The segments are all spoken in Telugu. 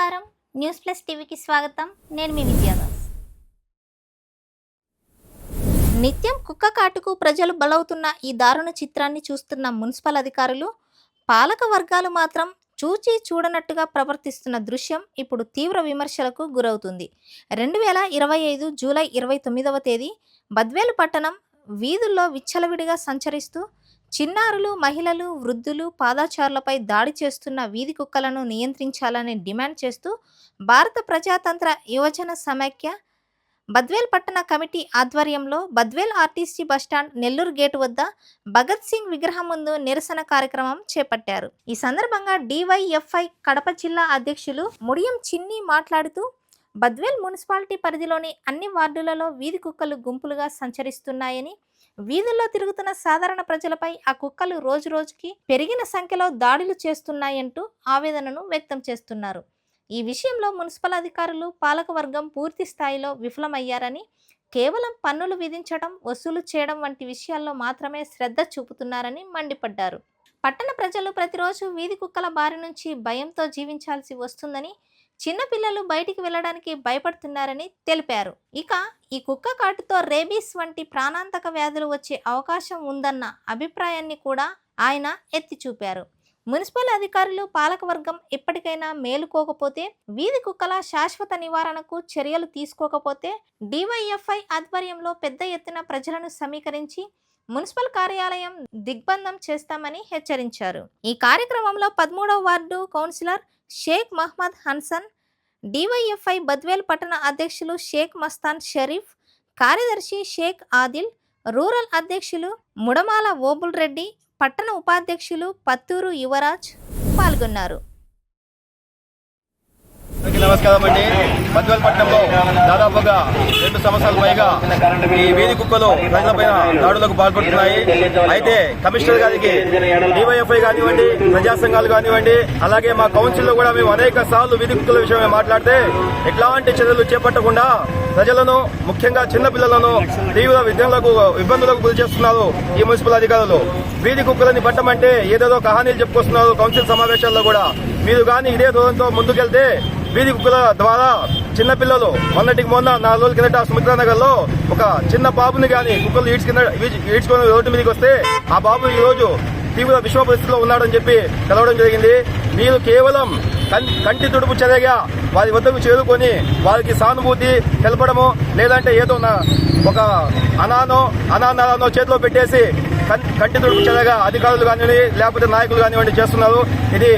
న్యూస్ ప్లస్ టీవీకి స్వాగతం. నేను మీ విద్యాదాస్ నిత్యం కుక్క కాటుకు ప్రజలు బలవుతున్న ఈ దారుణ చిత్రాన్ని చూస్తున్న మున్సిపల్ అధికారులు పాలక వర్గాలు మాత్రం చూచి చూడనట్టుగా ప్రవర్తిస్తున్న దృశ్యం ఇప్పుడు తీవ్ర విమర్శలకు గురవుతుంది. రెండు వేల ఇరవై ఐదు జూలై ఇరవై తొమ్మిదవ తేదీ బద్వేలు పట్టణం వీధుల్లో విచ్చలవిడిగా సంచరిస్తూ చిన్నారులు మహిళలు వృద్ధులు పాదాచారులపై దాడి చేస్తున్న వీధి కుక్కలను నియంత్రించాలని డిమాండ్ చేస్తూ భారత ప్రజాతంత్ర యువజన సమైక్య బద్వేల్ పట్టణ కమిటీ ఆధ్వర్యంలో Badvel RTC bus stand Nellore gate వద్ద భగత్ సింగ్ విగ్రహం ముందు నిరసన కార్యక్రమం చేపట్టారు. ఈ సందర్భంగా డివైఎఫ్ఐ కడప జిల్లా అధ్యక్షులు ముడియం చిన్ని మాట్లాడుతూ బద్వేల్ మున్సిపాలిటీ పరిధిలోని అన్ని వార్డులలో వీధి కుక్కలు గుంపులుగా సంచరిస్తున్నాయని వీధుల్లో తిరుగుతున్న సాధారణ ప్రజలపై ఆ కుక్కలు రోజు రోజుకి పెరిగిన సంఖ్యలో దాడులు చేస్తున్నాయంటూ ఆవేదనను వ్యక్తం చేస్తున్నారు. ఈ విషయంలో మున్సిపల్ అధికారులు పాలకవర్గం పూర్తి స్థాయిలో విఫలమయ్యారని కేవలం పన్నులు విధించడం వసూలు చేయడం వంటి విషయాల్లో మాత్రమే శ్రద్ధ చూపుతున్నారని మండిపడ్డారు. పట్టణ ప్రజలు ప్రతిరోజు వీధి కుక్కల బారి నుంచి భయంతో జీవించాల్సి వస్తుందని చిన్నపిల్లలు బయటికి వెళ్ళడానికి భయపడుతున్నారని తెలిపారు. ఇక ఈ కుక్క కాటుతో రేబీస్ వంటి ప్రాణాంతక వ్యాధులు వచ్చే అవకాశం ఉందన్న అభిప్రాయాన్ని కూడా ఆయన ఎత్తి చూపారు. మున్సిపల్ అధికారులు పాలకవర్గం ఎప్పటికైనా మేలుకోకపోతే వీధి కుక్కల శాశ్వత నివారణకు చర్యలు తీసుకోకపోతే డివైఎఫ్ఐ ఆధ్వర్యంలో పెద్ద ఎత్తున ప్రజలను సమీకరించి మున్సిపల్ కార్యాలయం దిగ్బంధం చేస్తామని హెచ్చరించారు. ఈ కార్యక్రమంలో పదమూడవ ward councillor Sheikh Mohammed Hanson DYFI Badvel పట్టణ అధ్యక్షులు షేక్ మస్తాన్ షరీఫ్ కార్యదర్శి షేక్ ఆదిల్ రూరల్ అధ్యక్షులు ముడమాల ఓబుల్ రెడ్డి పట్టణ ఉపాధ్యక్షులు పత్తూరు యువరాజ్ పాల్గొన్నారు. నమస్కారం అండి. బద్వేల్ పట్టణంలో దాదాపుగా రెండు సంవత్సరాల పైగా ఈ వీధి కుక్కలు ప్రజలపైన దాడులకు పాల్పడుతున్నాయి. అయితే కమిషనర్ గారికి డివైఎఫ్ఐ కానివ్వండి ప్రజా సంఘాలు కానివ్వండి అలాగే మా కౌన్సిల్లో కూడా మేము అనేక సార్లు వీధి కుక్కల విషయమే మాట్లాడితే ఎట్లాంటి చర్యలు చేపట్టకుండా ప్రజలను ముఖ్యంగా చిన్నపిల్లలను తీవ్ర విద్యలకు ఇబ్బందులకు గురి చేస్తున్నారు ఈ మున్సిపల్ అధికారులు. వీధి కుక్కలని పట్టమంటే ఏదేదో కహానీలు చెప్పుకొస్తున్నారు కౌన్సిల్ సమావేశాల్లో కూడా. మీరు కానీ ఇదే దూరంతో ముందుకెళ్తే వీధి కుక్కల ద్వారా చిన్నపిల్లలు మొన్నటికి మొన్న నాలుగు రోజుల కిందట సుమిత్రానగర్లో ఒక చిన్న బాబుని గాని కుక్కలు ఈడ్చుకున్న ఈడ్చుకుని రోడ్డు మీదకి వస్తే ఆ బాబు ఈ రోజు తీవ్ర విషమ పరిస్థితిలో ఉన్నాడని చెప్పి తెలవడం జరిగింది. మీరు కేవలం కంటి తుడుపు చర్యగా వారి వద్దకు చేరుకొని వారికి సానుభూతి తెలపడము లేదంటే ఏదో ఒక అనానో అనానానో చేతిలో పెట్టేసి కంటి తుడుపు చర్యగా అధికారులు కానివ్వండి లేకపోతే నాయకులు కానివ్వండి చేస్తున్నారు. ఇది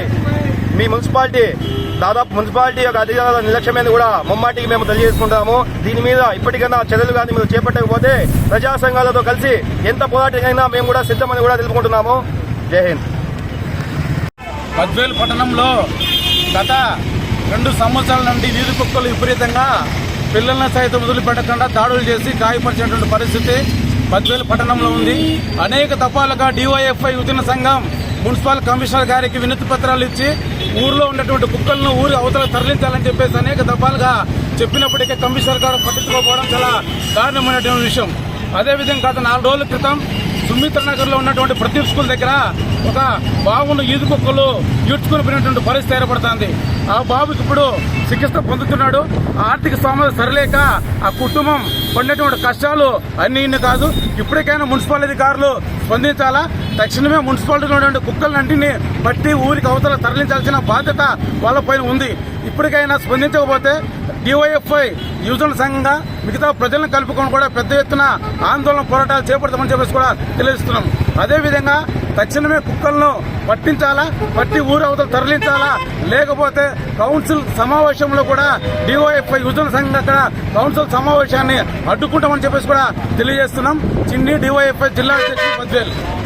మీ మున్సిపాలిటీ దాదాపు మున్సిపాలిటీ యొక్క అధికారుల నిర్లక్ష్యమైన కూడా ముమ్మాటికి మేము తెలియజేసుకుంటాము. దీని మీద ఇప్పటికైనా చర్యలు కానీ మీరు చేపట్టకపోతే ప్రజా సంఘాలతో కలిసి ఎంత పోరాటమైనా మేము కూడా సిద్ధమని కూడా తెలుపుకుంటున్నాము. జై హింద్. బద్వేల్ పట్టణంలో గత రెండు సంవత్సరాల నుండి వీధి కుక్కలు విపరీతంగా పిల్లలను సైతం వదిలిపెట్టకుండా దాడులు చేసి గాయపరిచినటువంటి పరిస్థితి బద్వేలు పట్టణంలో ఉంది. అనేక తపాలుగా డివైఎఫ్ఐ యువజన సంఘం మున్సిపల్ కమిషనర్ గారికి వినతి పత్రాలు ఇచ్చి ఊర్లో ఉన్నటువంటి కుక్కలను ఊరి అవతల తరలించాలని చెప్పేసి అనేక దఫాలుగా చెప్పినప్పటికీ కమిషనర్ గారు పట్టించుకోకపోవడం చాలా దారుణమైనటువంటి విషయం. అదేవిధంగా గత నాలుగు రోజుల క్రితం సుమిత్రనగర్లో ఉన్నటువంటి ప్రదీప్ స్కూల్ దగ్గర ఒక బాబును ఈదు కుక్కలు ఈడ్చుకుని పోయినటువంటి పరిస్థితి ఏర్పడుతుంది. ఆ బాబుకి ఇప్పుడు చికిత్స పొందుతున్నాడు. ఆర్థిక సమస్య సరిలేక ఆ కుటుంబం పడినటువంటి కష్టాలు అన్ని ఇన్ని కాదు. ఇప్పటికైనా మున్సిపల్ అధికారులు స్పందించాలా? తక్షణమే మున్సిపాలిటీలో ఉన్నటువంటి కుక్కలన్నింటినీ పట్టి ఊరికి అవతల తరలించాల్సిన బాధ్యత వాళ్ళపైన ఉంది. ఇప్పటికైనా స్పందించకపోతే డివైఎఫ్ఐ యువజన సంఘంగా మిగతా ప్రజలను కలుపుకొని కూడా పెద్ద ఎత్తున ఆందోళన పోరాటాలు చేపడతామని చెప్పేసి కూడా తెలియజేస్తున్నాం. అదేవిధంగా తక్షణమే కుక్కలను పట్టించాలా? పట్టి ఊరు అవతల తరలించాలా? లేకపోతే కౌన్సిల్ సమావేశంలో కూడా డివైఎఫ్ఐ యువజన సంఘం అక్కడ కౌన్సిల్ సమావేశాన్ని అడ్డుకుంటామని చెప్పేసి కూడా తెలియజేస్తున్నాం. చిన్ని డివైఎఫ్ఐ జిల్లా అధ్యక్షుడు